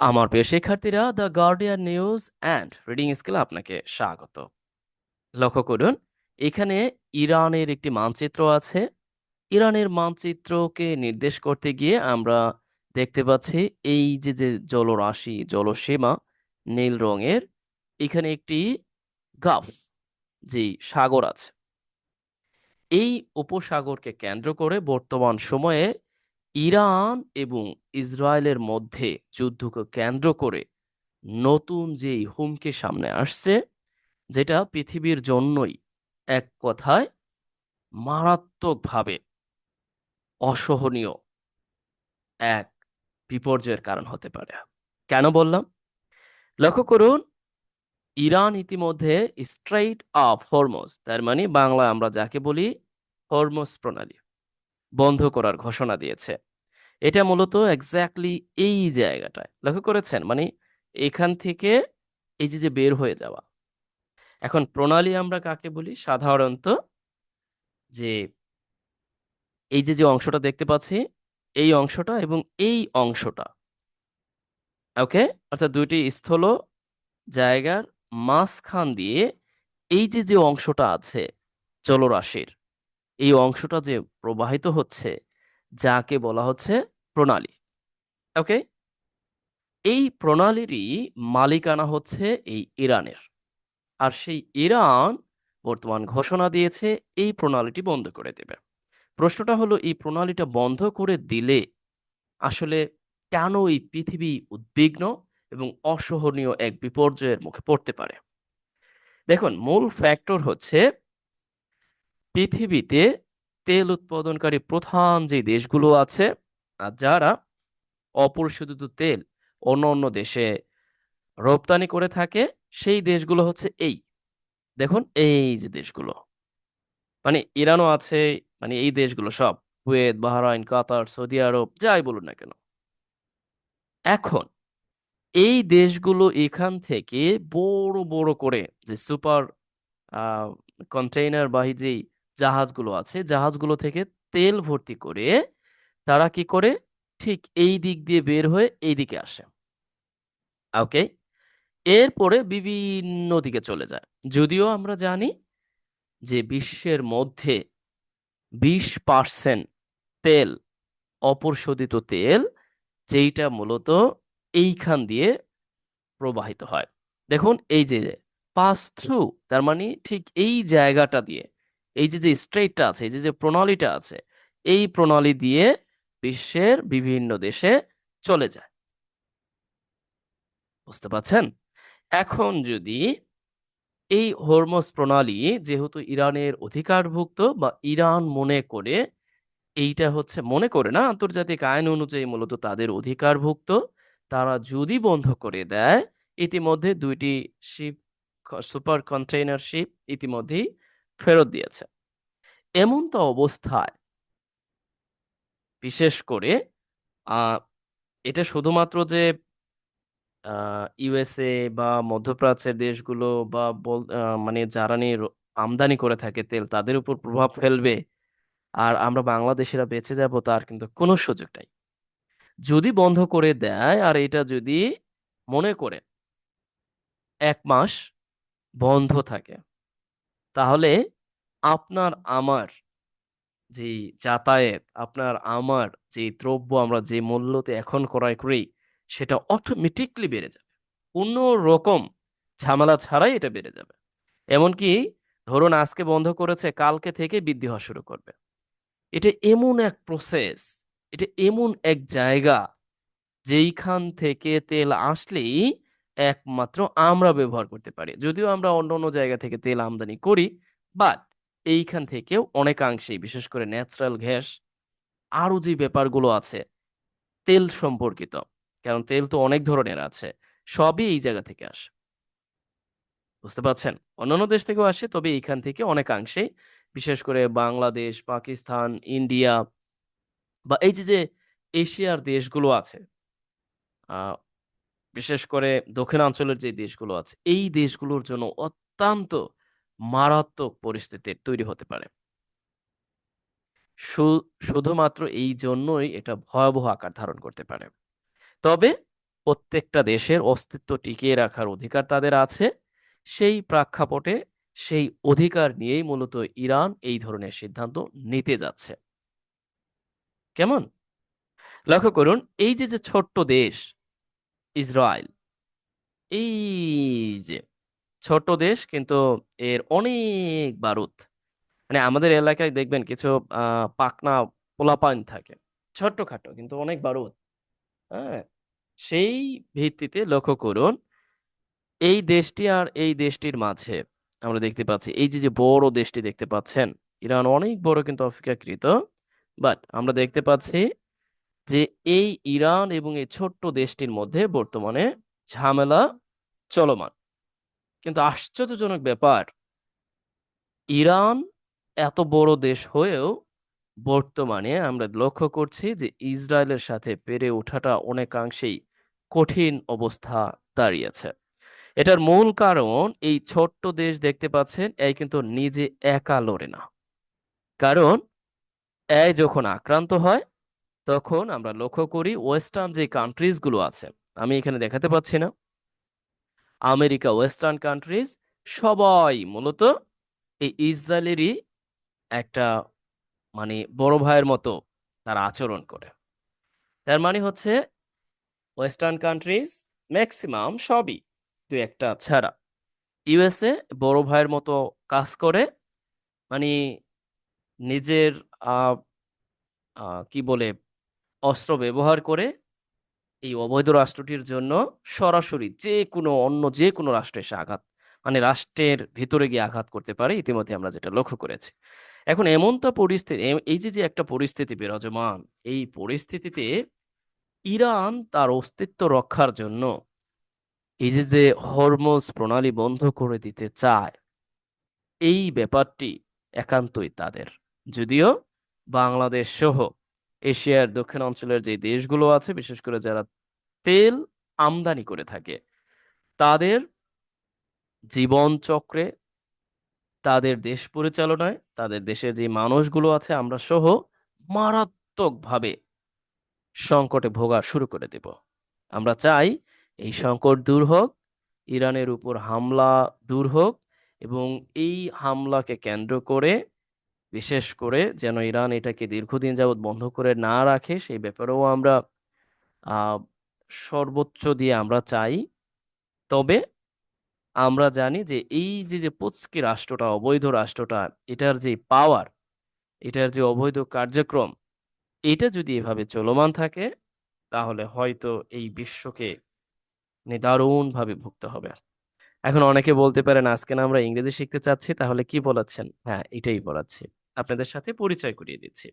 আমার প্রিয় শিক্ষার্থীরা the Guardian news and reading skill আপনাকে স্বাগত। লক্ষ্য করুন, এখানে ইরানের একটি মানচিত্র আছে। ইরানের মানচিত্রকে নির্দেশ করতে গিয়ে আমরা দেখতে পাচ্ছি, এই যে যে জলরাশি, জলসীমা নীল রঙের, এখানে একটি গাফ যে সাগর আছে। এই উপসাগরকে কেন্দ্র করে বর্তমান সময়ে ইরান এবং ইসরায়েলের মধ্যে যুদ্ধকে কেন্দ্র করে নতুন যেই হুমকি সামনে আসছে, যেটা পৃথিবীর জন্যই এক কথায় মারাত্মকভাবে অসহনীয় এক বিপর্যয়ের কারণ হতে পারে। কেন বললাম? লক্ষ্য করুন, ইরান ইতিমধ্যে স্ট্রেইট অফ হরমোজ, তার মানে বাংলা আমরা যাকে বলি হরমোজ প্রণালী। বন্ধ করার ঘোষণা দিয়েছে। এটা মূলত এক্স্যাক্টলি এই জায়গাটায়। লক্ষ্য করেছেন? মানে এখান থেকে এই যে যে বের হয়ে যাওয়া। এখন প্রণালী আমরা কাকে বলি? সাধারণত যে এই যে যে অংশটা দেখতে পাচ্ছি, এই অংশটা এবং এই অংশটা। ওকে? অর্থাৎ দুইটি স্থল জায়গার মাঝখান দিয়ে এই যে যে অংশটা আছে জলরাশির এই অংশটা যে প্রবাহিত হচ্ছে, যাকে বলা হচ্ছে প্রণালী ওকে এই প্রণালীরই মালিকানা হচ্ছে এই ইরানের। আর সেই ইরান বর্তমান ঘোষণা দিয়েছে, এই প্রণালীটি বন্ধ করে দেবে। প্রশ্নটা হলো, এই প্রণালীটা বন্ধ করে দিলে আসলে কেন এই পৃথিবী উদ্বিগ্ন এবং অসহনীয় এক বিপর্যয়ের মুখে পড়তে পারে? দেখুন, মূল ফ্যাক্টর হচ্ছে পৃথিবীতে তেল উৎপাদনকারী প্রধান যে দেশগুলো আছে, আর যারা অপরিশোধিত তেল অন্য অন্য দেশে রপ্তানি করে থাকে, সেই দেশগুলো হচ্ছে এই। দেখুন, এই যে দেশগুলো। মানে ইরানও আছে মানে এই দেশগুলো সব। Kuwait, Bahrain, Qatar, Saudi Arab, যাই বলুন না কেন। এখন এই দেশগুলো এখান থেকে বড় বড় করে যে সুপার কন্টেইনার বাহী যেই জাহাজগুলো আছে, জাহাজগুলো থেকে তেল ভর্তি করে তারা কি করে? ঠিক এই দিক দিয়ে বের হয়ে এই দিকে আসে। ওকে? এরপরে বিভিন্ন দিকে চলে যায়। যদিও আমরা জানি যে বিশ্বের মধ্যে বিশ পার্সেন্ট তেল, অপরিশোধিত তেল, যেইটা মূলত এইখান দিয়ে প্রবাহিত হয়। দেখুন, এই যে পাস থ্রু তার মানে ঠিক এই জায়গাটা দিয়ে এই যে যে স্ট্রেটটা আছে, এই যে যে প্রণালীটা আছে, এই প্রণালী দিয়ে বিশ্বের বিভিন্ন দেশে চলে যায়। বুঝতে পারছেন? এখন যদি এই হরমোজ প্রণালী যেহেতু ইরানের অধিকারভুক্ত বা ইরান মনে করে, এইটা হচ্ছে মনে করে না, আন্তর্জাতিক আইন অনুযায়ী মূলত তাদের অধিকারভুক্ত, তারা যদি বন্ধ করে দেয়, ইতিমধ্যে দুইটি শিপ, সুপার কন্টেইনার শিপ ইতিমধ্যেই ফেরত দিয়েছে। এমন তো অবস্থায় বিশেষ করে এটা শুধুমাত্র যে ইউএসএ বা মধ্যপ্রাচ্যের দেশগুলো বা মানে জ্বালানি আমদানি করে থাকে তেল, তাদের উপর প্রভাব ফেলবে আর আমরা বাংলাদেশিরা বেঁচে যাব তার কিন্তু কোনো সুযোগ নাই। যদি বন্ধ করে দেয় আর এটা যদি মনে করে, এক মাস বন্ধ থাকে। তাহলে আপনার আমার যে যাতায়াত, আপনার আমার যে দ্রব্য আমরা যে মূল্যতে এখন ক্রয় করি, সেটা অটোমেটিকলি বেড়ে যাবে। কোনো রকম ঝামেলা ছাড়াই এটা বেড়ে যাবে। এমনকি ধরুন আজকে বন্ধ করেছে, কালকে থেকে বৃদ্ধি হওয়া শুরু করবে। এটা এমন এক প্রসেস এটা এমন এক জায়গা, যেইখান থেকে তেল আসলেই একমাত্র আমরা ব্যবহার করতে পারি। যদিও আমরা অন্য অন্য জায়গা থেকে তেল আমদানি করি বাট এইখান থেকেও অনেকাংশেই, বিশেষ করে ন্যাচারাল গ্যাস আরও যে ব্যাপারগুলো আছে, তেল সম্পর্কিত, কারণ তেল তো অনেক ধরনের আছে, সবই এই জায়গা থেকে আসে। বুঝতে পারছেন? অন্যান্য দেশ থেকেও আসে, তবে এইখান থেকে অনেকাংশে বিশেষ করে বাংলাদেশ, পাকিস্তান, ইন্ডিয়া, বা এই যে যে এশিয়ার দেশগুলো আছে বিশেষ করে দক্ষিণাঞ্চলের যে দেশগুলো আছে, এই দেশগুলোর জন্য অত্যন্ত মারাত্মক পরিস্থিতির তৈরি হতে পারে। শুধুমাত্র এই জন্যই এটা ভয়াবহ আকার ধারণ করতে পারে। তবে প্রত্যেকটা দেশের অস্তিত্ব টিকিয়ে রাখার অধিকার তাদের আছে। সেই প্রেক্ষাপটে সেই অধিকার নিয়েই মূলত ইরান এই ধরনের সিদ্ধান্ত নিতে যাচ্ছে। কেমন? লক্ষ্য করুন, এই যে যে ছোট্ট দেশ ইসরায়েল। এই যে ছোট্ট দেশ কিন্তু এর অনেক বারুদ। মানে আমাদের এলাকায় দেখবেন কিছু আহ পাকনা পোলাপান থাকে। ছোট্টখাটো কিন্তু অনেক বারুদ। হ্যাঁ? সেই ভিত্তিতে লক্ষ্য করুন, এই দেশটি আর এই দেশটির মাঝে আমরা দেখতে পাচ্ছি, এই যে যে, বড় দেশটি দেখতে পাচ্ছেন, ইরান অনেক বড় কিন্তু অপেক্ষাকৃত বাট আমরা দেখতে পাচ্ছি যে এই ইরান এবং এই ছোট্ট দেশটির মধ্যে বর্তমানে ঝামেলা চলমান। কিন্তু আশ্চর্যজনক ব্যাপার, ইরান এত বড় দেশ হয়েও বর্তমানে আমরা লক্ষ্য করছি যে ইসরায়েলের সাথে পেরে ওঠাটা অনেকাংশেই কঠিন অবস্থা দাঁড়িয়েছে। এটার মূল কারণ এই ছোট্ট দেশ দেখতে পাচ্ছেন, এই কিন্তু নিজে একা লড়ে না। কারণ এ যখন আক্রান্ত হয় তখন আমরা লক্ষ্য করি ওয়েস্টার্ন যে কান্ট্রিজগুলো আছে, আমি এখানে দেখাতে পাচ্ছি না। আমেরিকা ওয়েস্টার্ন কান্ট্রিজ সবাই মূলত এই ইসরায়েলেরই একটা মানে বড় ভাইয়ের মতো তারা আচরণ করে। তার মানে হচ্ছে ওয়েস্টার্ন কান্ট্রিজ ম্যাক্সিমাম সবই দু একটা ছাড়া। ইউএসএ বড় ভাইয়ের মতো কাজ করে মানে নিজের কি বলে অস্ত্র ব্যবহার করে এই অবৈধ রাষ্ট্রটির জন্য সরাসরি যে কোনো অন্য যে কোনো রাষ্ট্রে এসে আঘাত মানে রাষ্ট্রের ভিতরে গিয়ে আঘাত করতে পারে, ইতিমধ্যে আমরা যেটা লক্ষ্য করেছি। এখন এমনটা পরিস্থিতি এই যে যে একটা পরিস্থিতি বিরাজমান, এই পরিস্থিতিতে ইরান তার অস্তিত্ব রক্ষার জন্য এই যে যে হরমোজ প্রণালী বন্ধ করে দিতে চায়, এই ব্যাপারটি একান্তই তাদের। যদিও বাংলাদেশ সহ এশিয়ার দক্ষিণ অঞ্চলের যে দেশগুলো আছে, বিশেষ করে যারা তেল আমদানি করে থাকে, তাদের জীবন চক্রে, তাদের দেশ পরিচালনায়, তাদের দেশের যে মানুষগুলো আছে, আমরা সহ মারাত্মকভাবে সংকটে ভোগা শুরু করে দেব। আমরা চাই এই সংকট দূর হোক, ইরানের উপর হামলা দূর হোক, এবং এই হামলাকে কেন্দ্র করে বিশেষ করে যেন ইরান এটাকে দীর্ঘদিন যাবৎ বন্ধ করে না রাখে, সেই ব্যাপারেও আমরা সর্বোচ্চ দিয়ে আমরা চাই। তবে আমরা জানি যে এই যে যে পুচকি রাষ্ট্রটা, অবৈধ রাষ্ট্রটা, এটার যে পাওয়ার, এটার যে অবৈধ কার্যক্রম, এটা যদি এভাবে চলমান থাকে, তাহলে হয়তো এই বিশ্বকে নিদারুণভাবে ভুগতে হবে। এখন অনেকে বলতে পারেন, আজকে না আমরা ইংরেজি শিখতে চাচ্ছি, তাহলে কি বলাচ্ছেন? হ্যাঁ এটাই বলাচ্ছি। আপনাদের সাথে পরিচয় করিয়ে দিচ্ছি।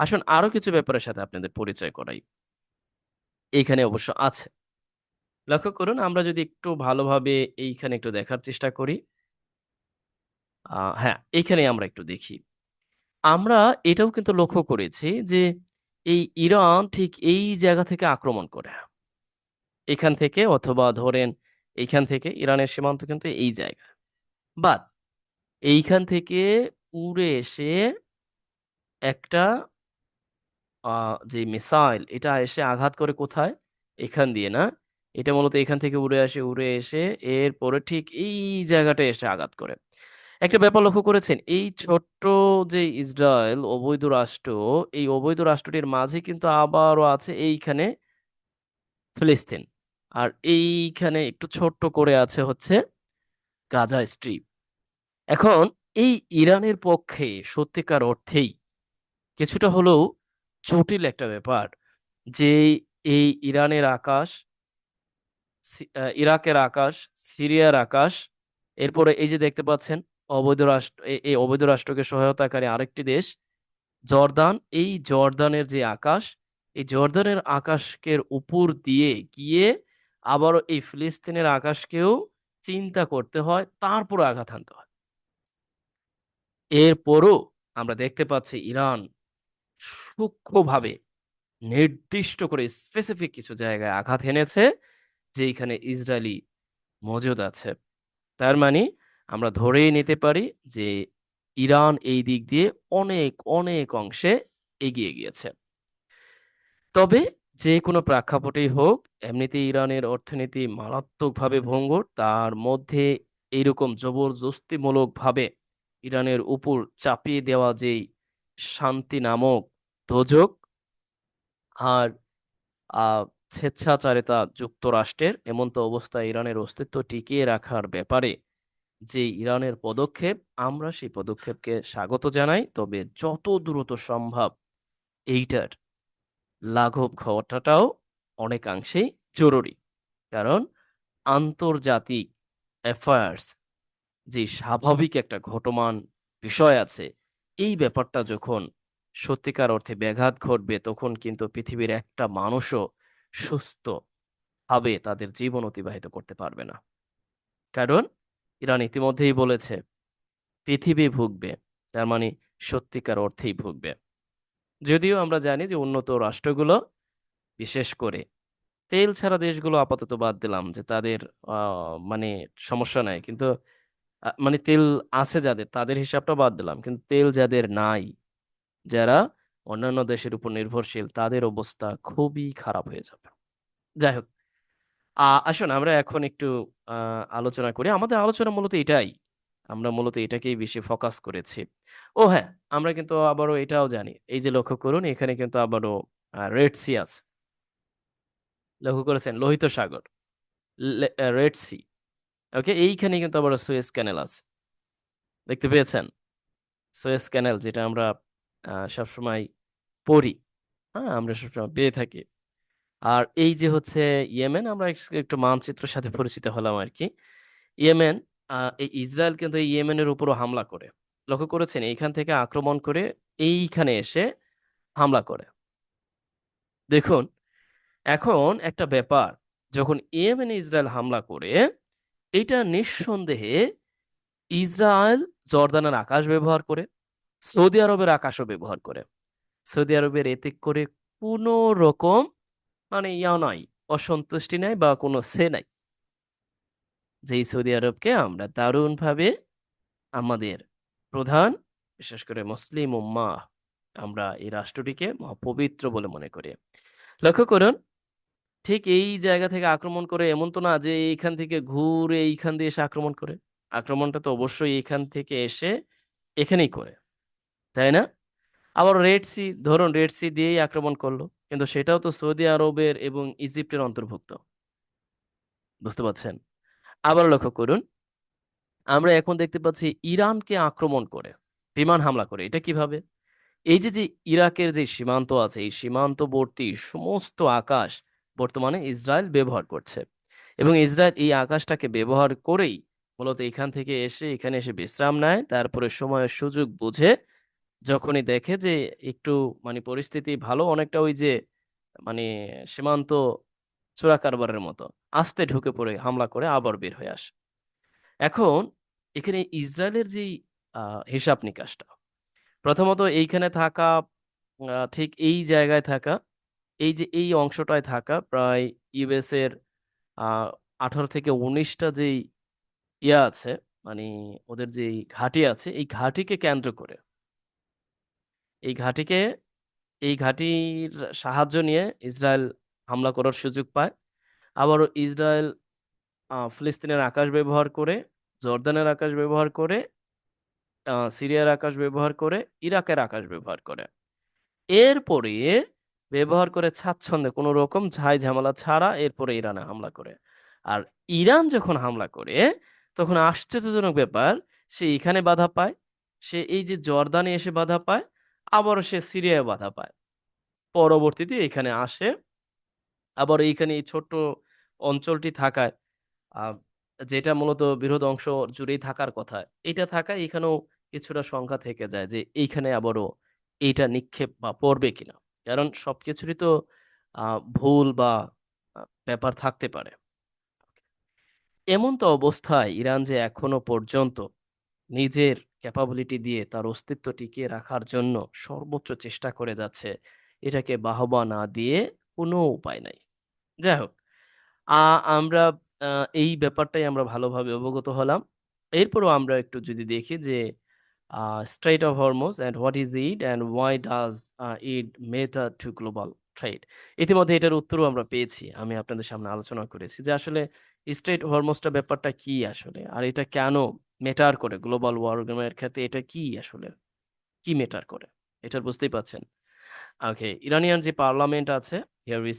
আসুন আরও কিছু ব্যাপারের সাথে আপনাদের পরিচয় করাই। এইখানে অবশ্য আছে। লক্ষ্য করুন, আমরা যদি একটু ভালোভাবে এইখানে একটু দেখার চেষ্টা করি। হ্যাঁ এইখানে আমরা একটু দেখি। আমরা এটাও কিন্তু লক্ষ্য করেছি যে এই ইরান ঠিক এই জায়গা থেকে আক্রমণ করে। এখান থেকে অথবা ধরেন এইখান থেকে ইরানের সীমান্ত কিন্তু এই জায়গা। বাট এইখান থেকে উড়ে এসে একটা আহ, যে মিসাইল এটা এসে আঘাত করে কোথায়? এখান দিয়ে না? এটা মূলত এখান থেকে উড়ে আসে উড়ে এসে এরপরে ঠিক এই জায়গাটা এসে আঘাত করে। একটা ব্যাপার লক্ষ্য করেছেন এই ছোট্ট যে ইসরায়েল অবৈধ রাষ্ট্র এই অবৈধ রাষ্ট্রটির মাঝে কিন্তু আবারও আছে এইখানে ফিলিস্তিন। আর এইখানে একটু ছোট্ট করে আছে হচ্ছে গাজা স্ট্রিপ। এখন এই ইরানের পক্ষে সত্যিকার অর্থেই কিছুটা হলেও জটিল একটা ব্যাপার যে এই ইরানের আকাশ ইরাকের আকাশ, সিরিয়ার আকাশ, এরপরে এই যে দেখতে পাচ্ছেন অবৈধ রাষ্ট্র এই অবৈধ রাষ্ট্রকে সহায়তাকারী আরেকটি দেশ, জর্দান, এই জর্দানের যে আকাশ, এই জর্দানের আকাশকের উপর দিয়ে গিয়ে আবারও এই ফিলিস্তিনের আকাশকেও চিন্তা করতে হয় তারপর আঘাত হানতে হয়। এরপরও আমরা দেখতে পাচ্ছি ইরান সূক্ষ্মভাবে নির্দিষ্ট করে স্পেসিফিক কিছু জায়গায় আঘাত এনেছে যেখানে ইসরায়েলি মজুদ আছে। তার মানে আমরা ধরেই নিতে পারি যে ইরান এই দিক দিয়ে অনেক অনেক অংশে এগিয়ে গিয়েছে। তবে যে কোনো প্রেক্ষাপটেই হোক, এমনিতেই ইরানের অর্থনীতি মারাত্মকভাবে ভঙ্গুর, তার মধ্যে এইরকম জবরদস্তিমূলক ভাবে ইরানের উপর চাপিয়ে দেওয়া যেই শান্তি নামক দোজক আর স্বেচ্ছাচারিতা যুক্তরাষ্ট্রের এমন তো অবস্থায় ইরানের অস্তিত্ব টিকিয়ে রাখার ব্যাপারে যে ইরানের পদক্ষেপ, আমরা সেই পদক্ষেপকে স্বাগত জানাই। তবে যত দ্রুত সম্ভব এইটার লাঘব ঘটাটাও অনেকাংশেই জরুরি। কারণ আন্তর্জাতিক অ্যাফেয়ার্স যে স্বাভাবিক একটা ঘটমান বিষয় আছে, এই ব্যাপারটা যখন সত্যিকার অর্থে ব্যাঘাত ঘটবে, তখন কিন্তু পৃথিবীর একটা মানুষও সুস্থ ভাবে তাদের জীবন অতিবাহিত করতে পারবে না। কারণ ইরান ইতিমধ্যেই বলেছে, পৃথিবী ভুগবে, তার মানে সত্যিকার অর্থেই ভুগবে। যদিও আমরা জানি যে উন্নত রাষ্ট্রগুলো, বিশেষ করে তেল ছাড়া দেশগুলো আপাতত বাদ দিলাম যে তাদের মানে সমস্যা নাই। কিন্তু মানে তেল আছে যাদের, তাদের হিসাবটা বাদ দিলাম। কিন্তু তেল যাদের নাই, যারা অন্যান্য দেশের উপর নির্ভরশীল, তাদের অবস্থা খুবই খারাপ হয়ে যাবে। যাই হোক আসুন আমরা এখন একটু আলোচনা করি। আমাদের আলোচনা মূলত এটাই। আমরা মূলত এটাকেই বেশি ফোকাস করেছি। ও হ্যাঁ আমরা কিন্তু আবারও এটাও জানি। এই যে লক্ষ্য করুন, এখানে কিন্তু আবারও রেড সি আছে। লক্ষ্য করেছেন? লোহিত সাগর। Red Sea okay? এইখানে কিন্তু আবার সুয়েজ ক্যানেল আছে। দেখতে পেয়েছেন? সুয়েজ ক্যানেল যেটা আমরা সবসময় পড়ি। হ্যাঁ আমরা সবসময় পেয়ে থাকি। আর এই যে হচ্ছে ইয়েমেন, আমরা একটু মানচিত্রের সাথে পরিচিত হলাম আর কি। ইয়েমেন এই ইসরায়েল কিন্তু এই ইয়েমেনের উপরও হামলা করে। লক্ষ্য করেছেন? এইখান থেকে আক্রমণ করে এইখানে এসে হামলা করে। দেখুন, এখন একটা ব্যাপার। যখন ইয়েমেনে ইসরায়েল হামলা করে এটা নিঃসন্দেহে ইসরায়েল জর্দানের আকাশ ব্যবহার করে, সৌদি আরবের আকাশও ব্যবহার করে। সৌদি আরবের এতে করে কোনো রকম মানে ইয়া নাই, অসন্তুষ্টি নাই বা কোনো সে নাই। যেই সৌদি আরবকে আমরা দারুণভাবে আমাদের প্রধান, বিশেষ করে মুসলিম উম্মাহ, আমরা এই রাষ্ট্রটিকে মহাপবিত্র বলে মনে করি। লক্ষ্য করুন ঠিক এই জায়গা থেকে আক্রমণ করে এমন তো না যে এইখান থেকে ঘুরে এইখান দিয়ে এসে আক্রমণ করে। আক্রমণটা তো অবশ্যই এইখান থেকে এসে এখানেই করে, তাই না? আবার রেড সি ধরুন রেড সি দিয়েই আক্রমণ করল, কিন্তু সেটাও তো সৌদি আরবের এবং ইজিপ্টের অন্তর্ভুক্ত। বুঝতে পারছেন? আবার লক্ষ্য করুন, আমরা এখন দেখতে পাচ্ছি ইরানকে আক্রমণ করে, বিমান হামলা করে। এটা কীভাবে? এই যে যে ইরাকের যে সীমান্ত আছে, এই সীমান্তবর্তী সমস্ত আকাশ বর্তমানে ইসরায়েল ব্যবহার করছে। এবং ইসরায়েল এই আকাশটাকে ব্যবহার করেই মূলত এখান থেকে এসে এখানে এসে বিশ্রাম নেয়। তারপরে সময়ের সুযোগ বুঝে যখনই দেখে যে একটু মানে পরিস্থিতি ভালো অনেকটা ওই যে মানে সীমান্ত চোরা কারবারের মতো আস্তে ঢুকে পড়ে হামলা করে আবার বের হয়ে আসে। এখন এখানে ইসরায়েলের যেই হিসাব নিকাশটা প্রথমত এইখানে থাকা ঠিক এই জায়গায় থাকা এই যে এই অংশটায় থাকা প্রায় ইউএস এর আঠারো থেকে উনিশটা যেই ইয়া আছে মানে ওদের যে ঘাঁটি আছে, এই ঘাঁটিকে কেন্দ্র করে। এই ঘাঁটিকে, এই ঘাঁটির সাহায্য নিয়ে ইসরায়েল হামলা করার সুযোগ পায়। আবারও ইসরায়েল ফিলিস্তিনের আকাশ ব্যবহার করে, জর্দানের আকাশ ব্যবহার করে সিরিয়ার আকাশ ব্যবহার করে, ইরাকের আকাশ ব্যবহার করে। এরপরে ব্যবহার করে স্বাচ্ছন্দ্যে কোনো রকম ঝাই ঝামেলা ছাড়া এরপরে ইরানে হামলা করে। আর ইরান যখন হামলা করে, তখন আশ্চর্যজনক ব্যাপার, সে এখানে বাধা পায়, সে এই যে জর্দানে এসে বাধা পায় আবারও সে সিরিয়ায় বাধা পায়। পরবর্তীতে এখানে আসে, আবার এইখানে এই ছোট্ট অঞ্চলটি থাকায় যেটা মূলত বিরোধ অংশ জুড়েই থাকার কথা, এটা থাকায় এখানেও কিছুটা সংখ্যা থেকে যায় যে এইখানে আবারও এইটা নিক্ষেপ বা পড়বে কিনা। কারণ সবকিছুরই তো ভুল বা ব্যাপার থাকতে পারে। এমন তো অবস্থায় ইরান যে এখনও পর্যন্ত নিজের ক্যাপাবিলিটি দিয়ে তার অস্তিত্ব টিকিয়ে রাখার জন্য সর্বোচ্চ চেষ্টা করে যাচ্ছে, এটাকে বাহবা না দিয়ে কোনো উপায় নাই। যাই হোক আমরা এই ব্যাপারটাই আমরা ভালোভাবে অবগত হলাম। এরপরও আমরা একটু যদি দেখি যে Strait of Hormuz and what is it and why does it matter to global trade. ইতিমধ্যে এটার উত্তরও আমরা পেয়েছি। আমি আপনাদের সামনে আলোচনা করেছি যে আসলে স্ট্রেইট হরমোজটা ব্যাপারটা কি আসলে? আর এটা কেন ম্যাটার করে গ্লোবাল ওয়ার্মিং এর ক্ষেত্রে এটা কি আসলে? কি ম্যাটার করে? এটা বুঝতেই পারছেন। ওকে, ইরানিয়ান যে পার্লামেন্ট আছে,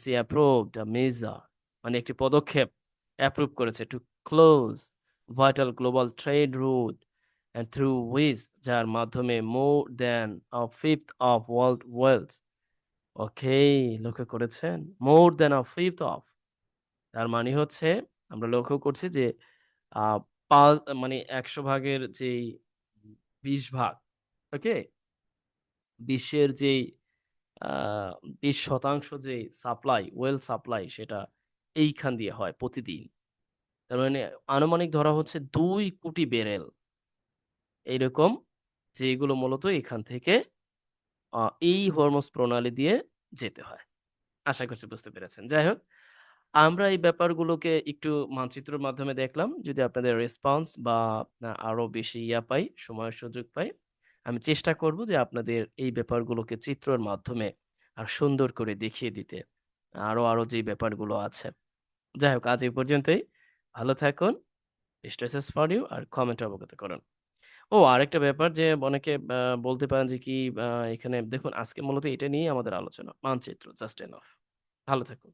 see approved a measure মানে একটি পদক্ষেপ অ্যাপ্রুভ করেছে to close vital global trade route through which যার মাধ্যমে more than a fifth of world wealth ওকে, লক্ষ্য করেছেন? more than a fifth of তার মানে হচ্ছে আমরা লক্ষ্য করছি যে আ পা মানে ১০০ ভাগের যেই ২০ ভাগ, ওকে? বিশ্বের যেই বিশ শতাংশ যে সাপ্লাই, ওয়েল সাপ্লাই সেটা এইখান দিয়ে হয় প্রতিদিন। তার মানে আনুমানিক ধরা হচ্ছে দুই কোটি ব্যারেল। এইরকম যেগুলো মূলত এখান থেকে এই হরমোজ প্রণালী দিয়ে যেতে হয়। আশা করছি বুঝতে পেরেছেন। যাই হোক, আমরা এই ব্যাপারগুলোকে একটু মানচিত্রের মাধ্যমে দেখলাম। যদি আপনাদের রেসপন্স বা আ আরও বেশি ইয়া পাই, সময় সুযোগ পাই, আমি চেষ্টা করব যে আপনাদের এই ব্যাপারগুলোকে চিত্রের মাধ্যমে আর সুন্দর করে দেখিয়ে দিতে। আরও, আরও যেই ব্যাপারগুলো আছে। যাই হোক, আজ এই পর্যন্তই। ভালো থাকুন। স্ট্রেসেস ফর ইউ আর কমেন্ট অবগত করুন। ও, আরেকটা ব্যাপার যে অনেকে বলতে পারেন যে কি এখানে দেখুন আজকে মূলত এটা নিয়েই আমাদের আলোচনা। মানচিত্র জাস্ট এনাফ। ভালো থাকুন।